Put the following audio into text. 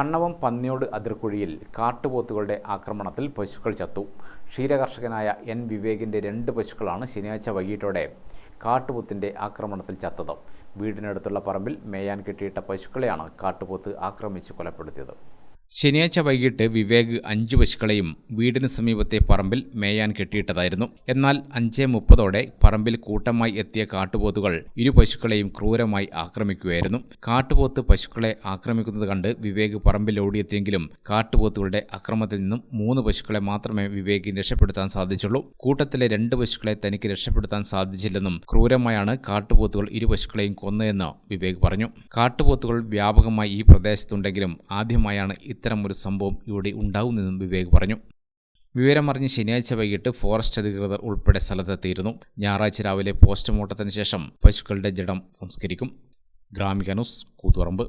കണ്ണവം പന്നിയോട് അതിർക്കുഴിയിൽ കാട്ടുപോത്തുകളുടെ ആക്രമണത്തിൽ പശുക്കൾ ചത്തു. ക്ഷീരകർഷകനായ എൻ. വിവേകിന്റെ രണ്ട് പശുക്കളാണ് ശനിയാഴ്ച വൈകിട്ടോടെ കാട്ടുപോത്തിന്റെ ആക്രമണത്തിൽ ചത്തത്. വീടിനടുത്തുള്ള പറമ്പിൽ മേയാൻ കെട്ടിയിട്ട പശുക്കളെയാണ് കാട്ടുപോത്ത് ആക്രമിച്ച് കൊലപ്പെടുത്തിയത്. ശനിയാഴ്ച വൈകിട്ട് വിവേക് അഞ്ചു പശുക്കളെയും വീടിന് സമീപത്തെ പറമ്പിൽ മേയാൻ കെട്ടിയിട്ടതായിരുന്നു. എന്നാൽ അഞ്ചേ മുപ്പതോടെ പറമ്പിൽ കൂട്ടമായി എത്തിയ കാട്ടുപോത്തുകൾ ഇരു പശുക്കളെയും ക്രൂരമായി ആക്രമിക്കുകയായിരുന്നു. കാട്ടുപോത്ത് പശുക്കളെ ആക്രമിക്കുന്നത് കണ്ട് വിവേക് പറമ്പിൽ ഓടിയെത്തിയെങ്കിലും കാട്ടുപോത്തുകളുടെ അക്രമത്തിൽ നിന്നും മൂന്ന് പശുക്കളെ മാത്രമേ വിവേകിന് രക്ഷപ്പെടുത്താൻ സാധിച്ചുള്ളൂ. കൂട്ടത്തിലെ രണ്ട് പശുക്കളെ തനിക്ക് രക്ഷപ്പെടുത്താൻ സാധിച്ചില്ലെന്നും ക്രൂരമായാണ് കാട്ടുപോത്തുകൾ ഇരു പശുക്കളെയും കൊന്നതെന്ന് വിവേക് പറഞ്ഞു. കാട്ടുപോത്തുകൾ വ്യാപകമായി ഈ പ്രദേശത്തുണ്ടെങ്കിലും ആദ്യമായാണ് ഇത്തരമൊരു സംഭവം ഇവിടെ ഉണ്ടാവുന്നതെന്നും വിവേക് പറഞ്ഞു. വിവരമറിഞ്ഞ് ശനിയാഴ്ച വൈകിട്ട് ഫോറസ്റ്റ് അധികൃതർ ഉൾപ്പെടെ സ്ഥലത്തെത്തിയിരുന്നു. ഞായറാഴ്ച രാവിലെ പോസ്റ്റ്മോർട്ടത്തിന് ശേഷം പശുക്കളുടെ ജഡം സംസ്കരിക്കും. ഗ്രാമിക ന്യൂസ് കൂത്തുപറമ്പ്.